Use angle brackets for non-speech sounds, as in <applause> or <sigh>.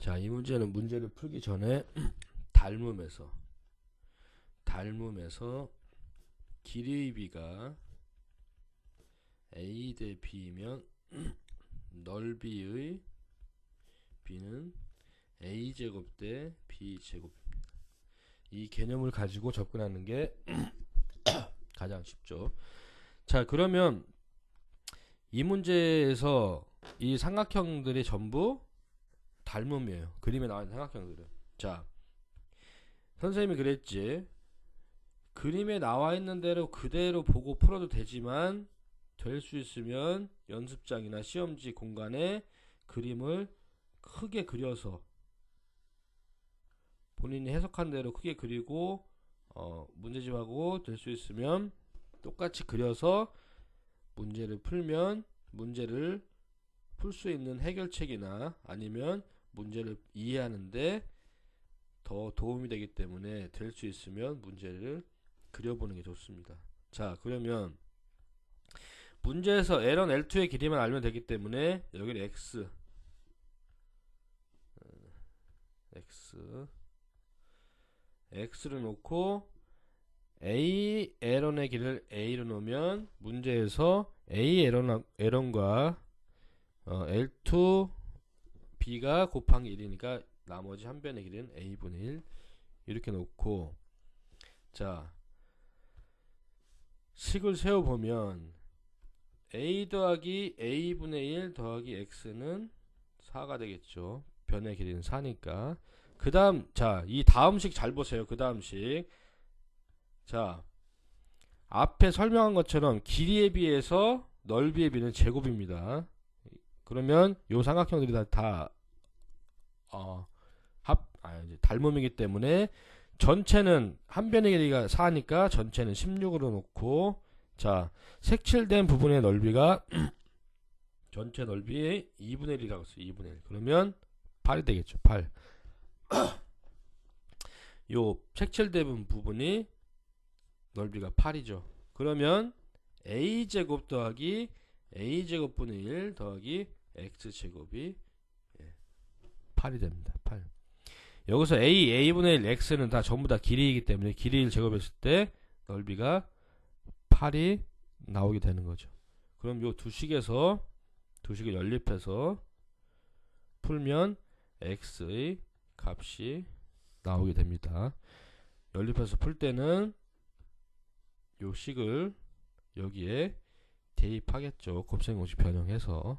자, 이 문제는 문제를 풀기 전에 <clears throat> 닮음에서 닮음에서 길이의 b가 a 대 b면 <clears throat> 넓이의 b는 a 제곱 대 b 제곱입니다. 이 개념을 가지고 접근하는 게 <clears throat> 가장 쉽죠. 자, 그러면 이 문제에서 이 삼각형들이 전부 닮음이에요. 그림에 있는 삼각형들은. 자, 선생님이 그랬지. 그림에 나와 있는 대로 그대로 보고 풀어도 되지만 될 수 있으면 연습장이나 시험지 공간에 그림을 크게 그려서 본인이 해석한 대로 크게 그리고 어, 문제집하고 될 수 있으면 똑같이 그려서 문제를 풀면 문제를 풀 수 있는 해결책이나 아니면 문제를 이해하는데 더 도움이 되기 때문에 될 수 있으면 문제를 그려보는 게 좋습니다. 자, 그러면 문제에서 L1, L2의 길이만 알면 되기 때문에 여기는 X 어, X X를 놓고 A L1의 길이를 A로 놓으면 문제에서 A L1, L1과 어, L2 B가 곱하기 1이니까 나머지 한 변의 길이는 A분의 1 이렇게 놓고 자 식을 세워보면 A 더하기 A분의 1 더하기 X는 4가 되겠죠. 변의 길이는 4니까. 그 다음 자 이 다음 식 잘 보세요. 그 다음 식. 자 앞에 설명한 것처럼 길이에 비해서 넓이에 비는 제곱입니다 그러면 요 삼각형들이 다, 다 어, 합, 아, 이제 닮음이기 때문에 전체는 한 변의 길이가 4니까 전체는 16으로 놓고 자 색칠된 부분의 넓이가 <clears throat> 전체 넓이의 2분의 1이라고 써요 2분의 1 그러면 8이 되겠죠 8 <clears throat> 요 색칠된 부분이 넓이가 8이죠. 그러면 a제곱 더하기 a제곱분의 1 더하기 x제곱이 8이 됩니다 8 여기서 a, a분의 1, x는 다 전부 다 길이이기 때문에 길이를 제곱했을 때 넓이가 8이 나오게 되는 거죠. 그럼 요 두 식에서 두 식을 연립해서 풀면 x의 값이 나오게 됩니다. 연립해서 풀 때는 요 식을 여기에 대입하겠죠. 곱셈 공식 변형해서